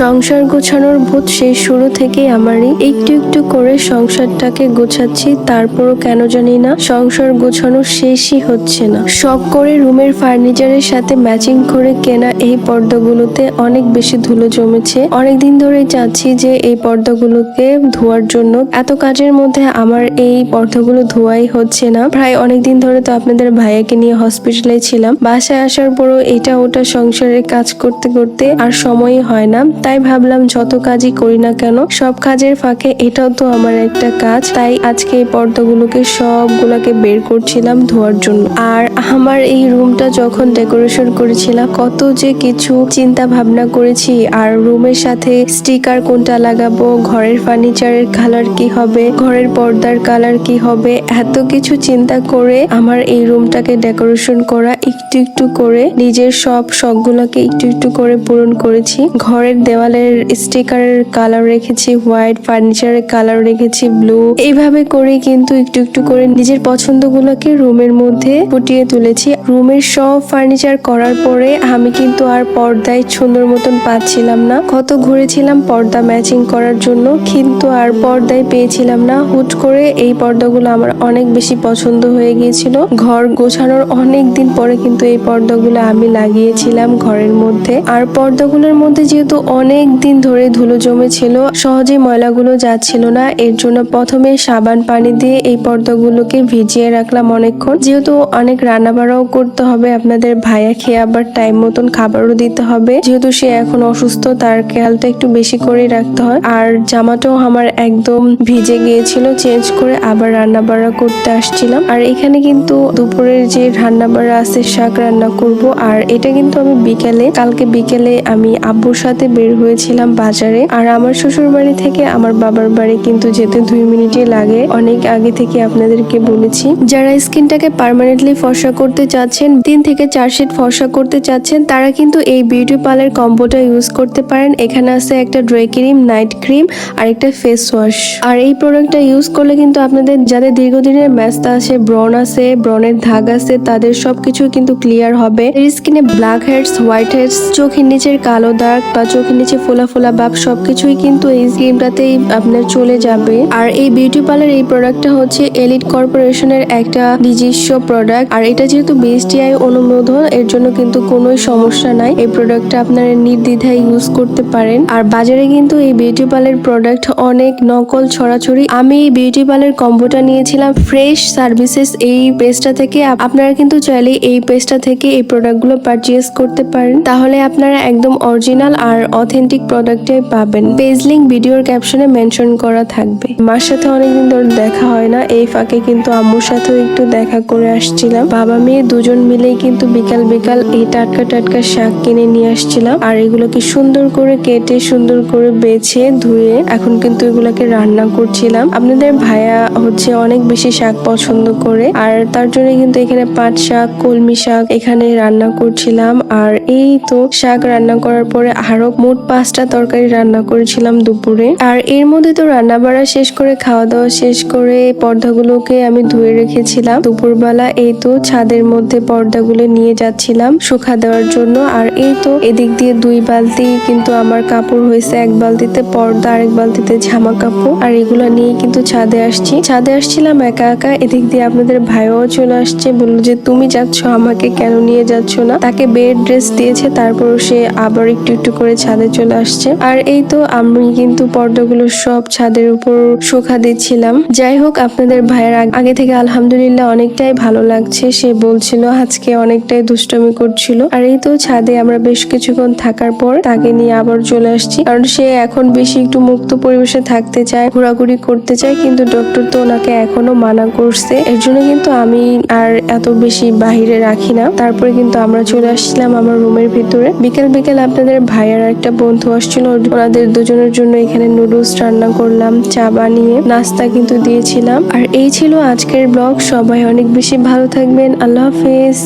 সংসার গোছানোর ভূত সেই শুরু থেকেই আমারই। একটু একটু করে সংসারটাকে গোছাচ্ছি, তারপরও কেন জানি না, সংসার গোছানো শেষই হচ্ছে না। শখ করে রুমের ফার্নিচারের সাথে ম্যাচিং করে কেনা এই পর্দাগুলোতে অনেক বেশি ধুলো জমেছে। অনেকদিন ধরেই চাচ্ছি যে এই পর্দাগুলোকে ধোয়ার জন্য। এত কাজের মধ্যে আমার এই পর্দাগুলো ধোয়াই হচ্ছে না। প্রায় অনেকদিন ধরে তো আপনাদের ভাইয়াকে নিয়ে হসপিটালে ছিলাম। বাসায় আসার পরও এটা ওটা সংসারের কাজ করতে করতে আর সময়ই হয় না। তাই ভাবলাম যত কাজই করি না কেন, সব কাজের ফাঁকে এটাও তো আমার একটা কাজ। তাই আজকে এই পর্দাগুলোকে সবগুলোকে বের করছিলাম ধোয়ার জন্য। আর আমার এই রুমটা যখন ডেকোরেশন করেছিলাম, কত যে কিছু চিন্তা ভাবনা করেছি। আর রুমের সাথে স্টিকার কোনটা লাগাবো, ঘরের ফার্নিচারের কালার কি হবে, ঘরের পর্দার কালার কি হবে, এত কিছু চিন্তা করে আমার এই রুমটাকে ডেকোরেশন করা একটু একটু করে নিজের সব শখগুলোকে একটু একটু করে পূরণ করেছি। ঘরের দেওয়ালের স্টিকারের কালার রেখেছি হোয়াইট ফার্নিচারের কালার রেখেছি ব্লু এইভাবে করে কিন্তু একটু একটু করে নিজের পছন্দগুলোকে রুমের মধ্যে ফুটিয়ে তুলেছি। রুমের সব ফার্নিচার করার পরে আমি কিন্তু আর পর্দায় সুন্দর মতন পাচ্ছিলাম না। কত ঘুরেছিলাম পর্দা ম্যাচিং করার জন্য, কিন্তু আর পর্দায় পেয়েছিলাম না। হুট করে এই পর্দাগুলো আমার অনেক বেশি পছন্দ হয়ে গিয়েছিল। ঘর গোছানোর অনেক দিন পরে কিন্তু এই পর্দাগুলো আমি লাগিয়েছিলাম ঘরের মধ্যে। আর পর্দাগুলোর মধ্যে যেহেতু অনেক দিন ধরে ধুলো জমেছিল, সহজে ময়লাগুলো যাচ্ছিল না। এর জন্য প্রথমে সাবান, পানি দিয়ে এই পর্দাগুলোকে ভিজিয়ে রাখলাম অনেকক্ষণ। যেহেতু অনেক রান্না বাড়াও করতে হবে, আপনাদের ভাইয়া খেয়ে আবার টাইম মতন খাবারও দিতে হবে। যেহেতু সে এখন অসুস্থ, তার খেয়ালটা একটু বেশি করে রাখতে হয়। আর জামাটাও আমার একদম ভিজে গিয়েছিল, চেঞ্জ করে আবার রান্না বাড়া করতে আসছিলাম। আর এখানে কিন্তু দুপুরের যে রান্না বাড়া আছে, শাক রান্না করব। আর এটা কিন্তু আমি বিকেলে, কালকে বিকেলে আমি আব্বুর সাথে বের হয়েছিলাম বাজারে। আর আমার শ্বশুর বাড়ি থেকে আমার বাবার বাড়ি কিন্তু যেতে দুই মিনিটই লাগে। অনেক আগে থেকে আপনাদেরকে বলেছি, যারা স্কিনটাকে পার্মানেন্টলি ফর্সা করতে চাচ্ছেন, তিন থেকে চার শেড ফর্সা করতে চাচ্ছেন, তারা কিন্তু এই বিউটি পার্লার কম্বোটা ইউজ করতে পারেন। এখানে আছে একটা ড্রে ক্রিম নাইট ক্রিম আর একটা ফেস ওয়াশ আর এই প্রোডাক্টটা ইউজ করলে কিন্তু আপনাদের, যাদের দীর্ঘদিনের ম্যাস্তা আছে ব্রন আছে ব্রনের দাগ আছে, তাদের সবকিছু কিন্তু ক্লিয়ার হবে। স্কিনে ব্ল্যাক হেডস হোয়াইট হেডস চোখের নিচের কালো দাগ বা চোখের নিচে ফোলা ফোলা ভাব, সবকিছুই কিন্তু এই ক্রিমটাতেই আপনার চলে যাবে। আর এই বিউটি পার্লার এই প্রোডাক্টটা হচ্ছে এলিট কর্পোরেশনের একটা নিজস্ব প্রোডাক্ট আর এটা যেহেতু বিএসটিআই অনুমোদন, এর জন্য কিন্তু কোনো সমস্যা নাই। এই প্রোডাক্টটা আপনারা নির্দ্বিধায় ইউজ করতে পারেন। আর বাজারে কিন্তু এই বিউটি পার্লার প্রোডাক্ট অনেক নকল ছড়াছড়ি। আমি এই বিউটি পার্লার কম্বোটা নিয়েছিলাম ফ্রেশ সার্ভিসেস এই পেজটা থেকে। আপনারা কিন্তু চাইলে এই পেজটা থেকে এই প্রোডাক্টগুলো পারচেজ করতে পারেন। তাহলে আপনারা একদম অরিজিনাল আর অথেন্টিক প্রোডাক্টে পাবেন। পেজ লিঙ্ক ভিডিওর ক্যাপশনে মেনশন করা থাকবে। মার সাথে অনেকদিন ধরে দেখা হয় না। এই ফাঁকে কিন্তু আম্মুর সাথেও একটু দেখা করে আসছিলাম। বাবা, মেয়ে দুজন মিলেই কিন্তু বিকাল বিকাল এই টাটকা টাটকা শাক কিনে নিয়ে আসছিলাম। আর এগুলোকে সুন্দর করে কেটে, সুন্দর করে বেছে, ধুয়ে এখন কিন্তু এগুলোকে রান্না করছিলাম। আপনাদের ভাইয়া হচ্ছে অনেক বেশি শাক পছন্দ করে। আর তার জন্য কিন্তু এখানে পাট শাক, কলমি শাক এখানে রান্না করছিলাম। আর এই তো শাক রান্না করার পরে আরও মোট পাঁচটা তরকারি রান্না করেছিলাম দুপুরে। আর এর মধ্যে তো রান্না বাড়া শেষ করে খাওয়া দাওয়া শেষ করে পর্দাগুলোকে আমি ধুয়ে রেখেছিলাম। দুপুরবেলা এই তো ছাদের মধ্যে পর্দাগুলো নিয়ে যাচ্ছিলাম শুকা দেওয়ার জন্য। আর এই তো এদিক দিয়ে দুই বালতি কিন্তু আমার কাপড় হয়েছে, এক বালতিতে পর্দা, আরেক বালতিতে জামা কাপড়। আর এগুলো নিয়ে কিন্তু ছাদে আসছি। ছাদে আসছিলাম একা একা, এদিক দিয়ে আপনাদের ভাইও চলে আসছে, বলল যে, তুমি যাচ্ছ, আমাকে কেন নিয়ে যাচ্ছ না? তাকে বেড ড্রেস দিয়েছে, তারপর সে আবার একটু একটু করে ছাদে চলে আসছে। আর এই তো আমি কিন্তু পর্দাগুলো সব ছাদের উপর শুকা দিচ্ছিলাম। যাই হোক, আপনাদের ভাইয়ের আগে থেকে আলহামদুলিল্লাহ অনেকটাই ভালো লাগছে। সে বলছিল, আজকে অনেকটাই দুষ্টমি করছিল। আর এই তো ছাদে আমরা বেশ কিছুক্ষণ থাকার পর তাকে নিয়ে আবার চলে আসছি। কারণ সে এখন বেশি একটু মুক্ত পরিবেশে থাকতে চায়, ঘোরাঘুরি করতে চায়। কিন্তু ডক্টর তো ওনাকে এখনও মানা করছে। এর জন্য কিন্তু আমি আর এত বেশি বাহিরে রাখি না। তারপরে কিন্তু আমরা চলে আসছিলাম আমার রুমের ভিতরে। বিকেল বিকেল আপনাদের ভাইয়ার একটা বন্ধু আসছিল। ওনাদের দুজনের জন্য এখানে নুডলস রান্না করলাম, চা বানিয়ে নাস্তা কিন্তু দিয়েছিলাম। আর এই ছিল আজকের ব্লগ। সবাই অনেক বেশি ভালো থাকবেন। আল্লাহ হাফেজ।